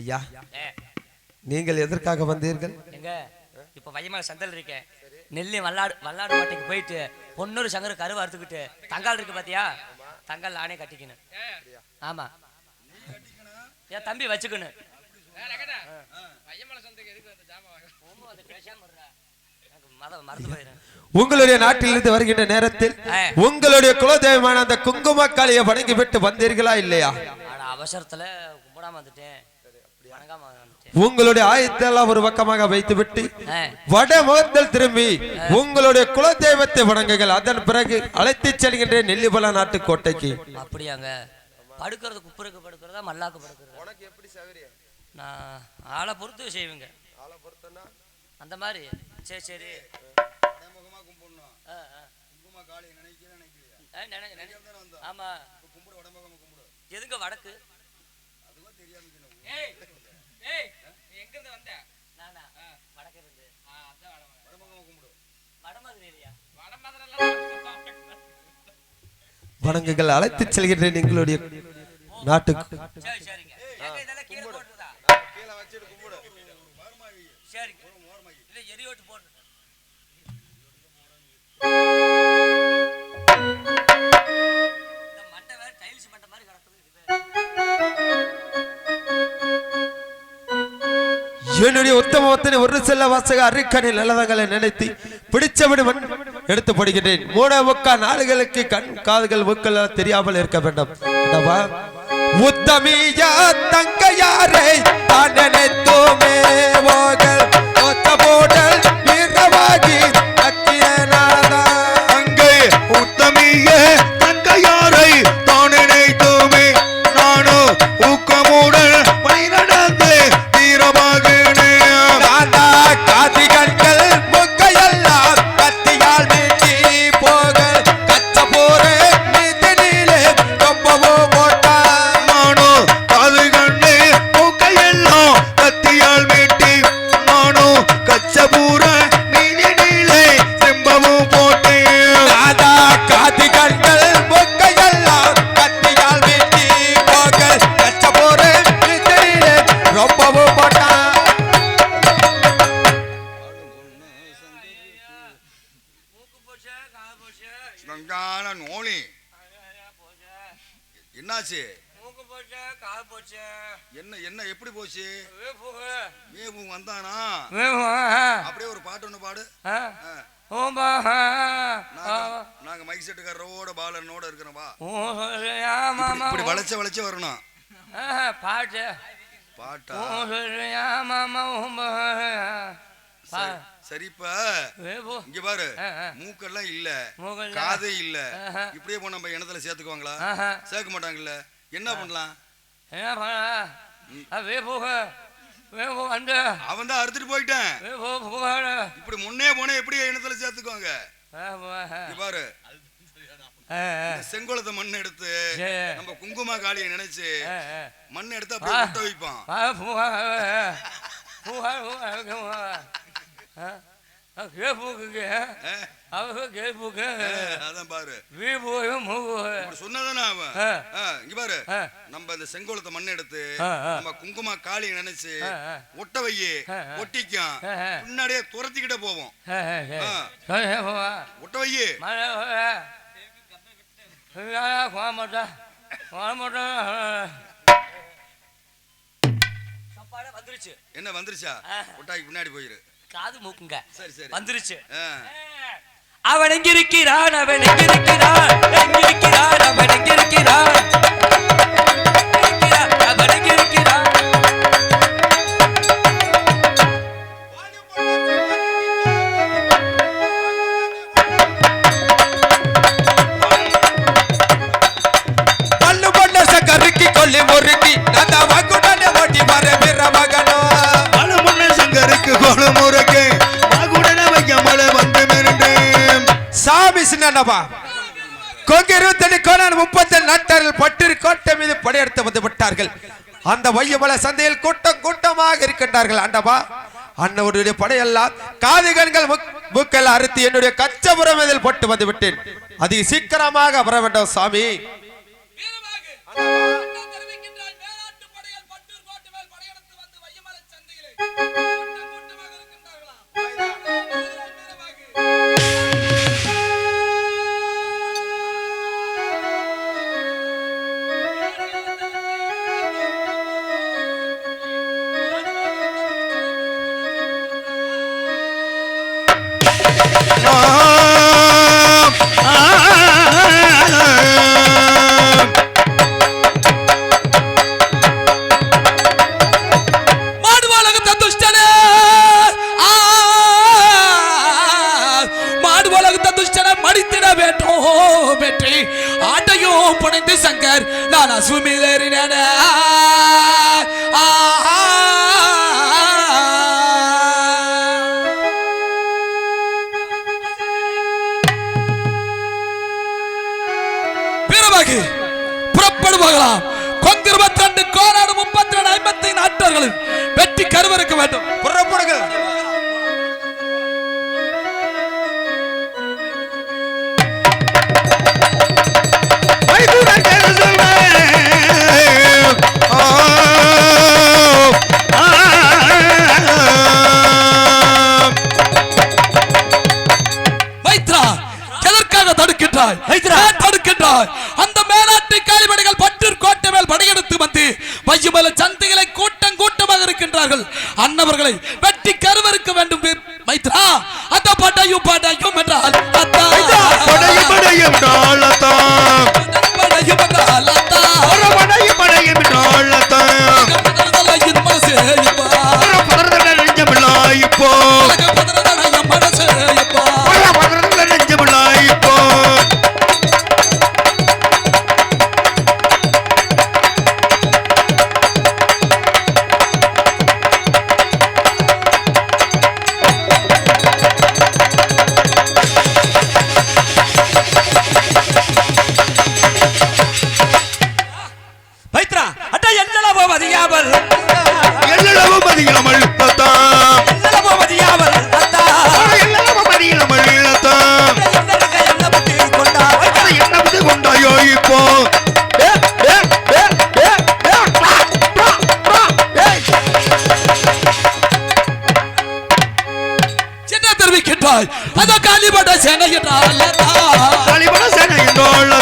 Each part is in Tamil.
ஐயா நீங்கள் எதற்காக வந்தீர்கள்? எங்க? இப்ப வையமலை சந்தல் இருக்கேன் நெல்லி வல்லாடு வல்லாடு மாட்டைக்கு போயிட்டு பொன்னூறு சங்கர கருவை அறுத்துக்கிட்டு தங்கால் இருக்கு பாத்தியா? தங்கால் நானே கட்டிக்கணும். ஆமா. ஏன் தம்பி வச்சுக்கணும். உங்களுடைய நாட்டிலிருந்து வருகின்ற நேரத்தில். உங்களுடைய குலதெய்வமான அந்த குங்குமக்காளியை வணங்கி விட்டு வந்தீர்களா இல்லையா? அவசரத்துல கும்பிடாம வந்துட்டேன். உங்களுடைய ஆயத்தெல்லாம் ஒரு பக்கமாக வைத்து விட்டு. வட முகத்தில் திரும்பி உங்களுடைய குலதெய்வத்தை வணங்குங்கள். அதன் பிறகு அழைத்துச் செல்கின்றேன் நெல்லிபல நாட்டு கோட்டைக்கு அப்படியாங்க. படுக்கிறது குப்புருக்கு படுக்கிறதா மல்லாக்கு படுக்கிறதா? உனக்கு எப்படி சௌகரியம் நான் ஆளை பொறுத்து செய்வேங்க. அந்த மாதிரி. சரி சரி. ஆ, ஆ. ஆ, நினை- நினை- ஆமா. எதுங்க வடக்கு? டைல்ஸ் மண்டை மாதிரி கிடக்குது இது. என்னுடைய உத்தமத்தினை ஒரு செல்ல வாசக அருக்கணில் நல்லதங்களை நினைத்து பிடிச்ச விடுவன் எடுத்து படுகின்றேன் மூட முக்கா நாடுகளுக்கு கண் காதுகள் முக்கள் தெரியாமல் இருக்க வேண்டும் என்னவா? உத்தமியா தங்கையாரை தான் நினைத்தோமே போகல் ஒத்த போடல் போச்சா என்ன என்ன எப்படி போச்சு? வந்தானா? அப்படியே ஒரு பாட்டு ஒன்று பாடு. ஓம்பா நாங்க மைக் செட்டுக்காரரோட பாலனோட இருக்கிறோம் வா. இப்படி வளைச்ச வளைச்ச வரணும். பாட்டு. பாட்டா? மாமா? ஓம்பா பா. சரி, சரி இப்ப வே போ. இங்க பாரு. மூக்கெல்லாம் இல்ல. காது இல்ல. இப்படியே போய் நம்ம இனத்துல சேர்த்துக்குவாங்களா. சேர்க்க மாட்டாங்கல்ல. என்ன பண்ணலாம்? வே போக வே. போ வந்து. அவன் தான் அறுத்துட்டு போயிட்டேன். வே போ போக இப்படி முன்னே போனே எப்படி இனத்துல இங்க பாரு. செங்கோலத்தை மண் எடுத்து. நம்ம குங்கும காளியை நினைச்சு மண் எடுத்து அப்படியே ஆ. முட்டை வைப்பான் செங்கோலத்தை மண் எடுத்து. நம்ம குங்கும காளியை நினைச்சு. ஒட்ட வையி. ஒட்டிக்கும். பின்னாடியே துரத்திக்கிட்டே போவோம். ஒட்ட வையி. சாப்பாடு வந்துருச்சு. என்ன வந்துருச்சா. ஒட்டாக்கி பின்னாடி போயிரு. காது மூக்குங்க. சரி சரி. வந்துருச்சு. அவன் எங்கிருக்கிறான் அவன் எங்கிருக்கிறான் எங்கிருக்கிறான் அவன் எங்கிருக்கிறான். கொல்லி முறுக்கி. என்னப்பா கொங்கு இருபத்தெட்டு கோணான் முப்பத்தி நாட்டார்கள் பட்டிரு கோட்டை மீது படையெடுத்து வந்து விட்டார்கள். அந்த வையமல சந்தையில் கூட்டம் கூட்டமாக இருக்கின்றார்கள். ஆண்டவா அன்னவருடைய படையெல்லாம் காது கண்கள் மூக்கெல்லாம் அறுத்து என்னுடைய கச்சபுரம் இதில் போட்டு வந்து விட்டேன். அதிக சீக்கிரமாக வர வேண்டும் சாமி. சுமிலரின பிறகு புறப்படுவார்களாம். இருபத்தி ரெண்டு கோலாடு முப்பத்தி ரெண்டு ஐம்பத்தி நாட்டர்களும் வெட்டி கருவறுக்க வேண்டும். புறப்படுங்கள். செய்தார்கள் அன்னவர்களை வெட்டி கருவறுக்க வேண்டும். மைத்ரா அத்த. அத்தா படையும் படையும் நாள் மதியம் அழுத்தத்தான் கொண்டாயோ இப்போ தெரிவிக்கின்றாய் அதோ காலிபட சேனையிட்டால் காலிபட சேனையின்றோள்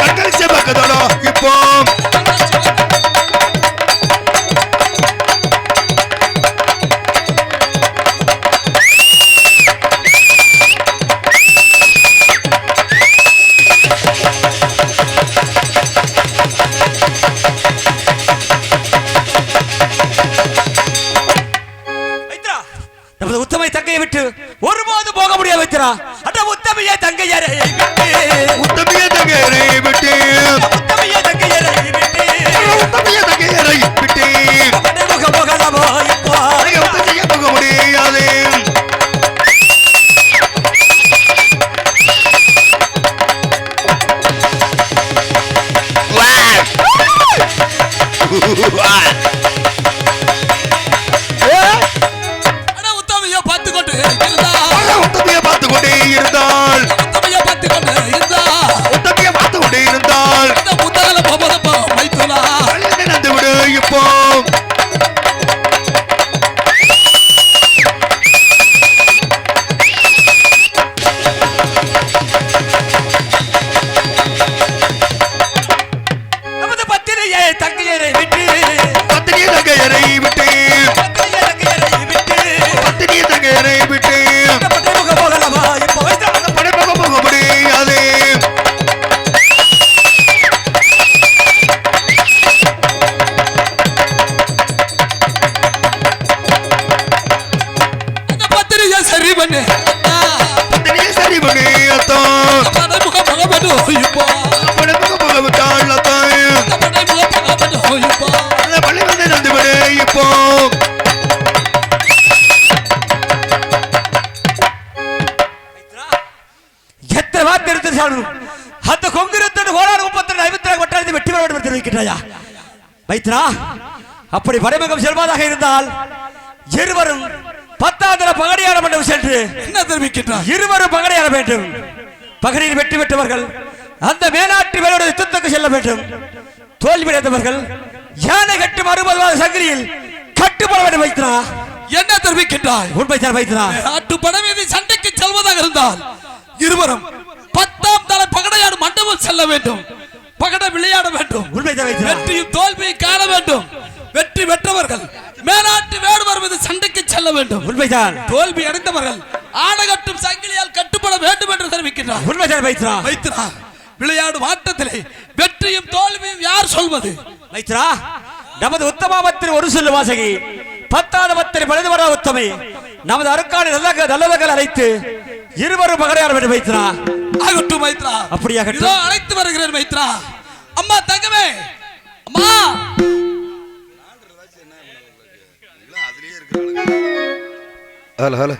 கண்கள் சிவகுதடா இப்போ. இருக்கிறார் கொள்கிறார்கள் அந்த கொங்கிரத்தன் ஓராறு முப்பத்தி ரெண்டு வேண்டும் என்று தெரிவிக்கின்றாயா? அப்படி வடைமுகம் செல்வதாக இருந்தால் இருவரும் பத்தாந்திர பகடையாட வேண்டும் சென்று என்ன தெரிவிக்கின்றார்? இருவரும் பகடையாட வேண்டும். பகடையில் வெற்றி பெற்றவர்கள் அந்த மேலாட்டு வேலோட யுத்தத்துக்கு செல்ல வேண்டும். தோல்வியடைந்தவர்கள் யானை கட்டு மறுபது சங்கிரியில் கட்டுப்பட வேண்டும் வைத்ரா என்ன தெரிவிக்கின்றாய்? உண்மை சார் வைத்ரா நாட்டு சண்டைக்கு செல்வதாக இருந்தால் இருவரும் பத்து மண்டபம் செல்ல வேண்டும். பகட விளையாட வேண்டும். வெற்றியும் தோல்வியை காண வேண்டும். வெற்றி பெற்றவர்கள் மேலாட்டு வேடுவர் மீது சண்டைக்கு செல்ல வேண்டும். உண்மைதான் தோல்வி அடைந்தவர்கள் ஆடகட்டும் சங்கிலியால் கட்டுப்பட வேண்டும் என்று தெரிவிக்கின்றார். உண்மைதான் வைத்ரா வைத்ரா விளையாடும் ஆட்டத்திலே வெற்றியும் தோல்வியும் யார் சொல்வது? வைத்ரா நமது உத்தமாபத்தில் ஒரு சொல்லு வாசகி. பத்தாவது பத்திரி பழுது வர உத்தமை. நமது அருக்காணி நல்ல நல்லவர்கள் அழைத்து இருவரும் மகரையார் வேண்டும் மைத்ரா ஆகட்டும் மைத்ரா. அப்படியாகட்டும். இதோ அழைத்து வருகிறேன் மைத்ரா. அம்மா தங்கமே. அம்மா. Hello hello.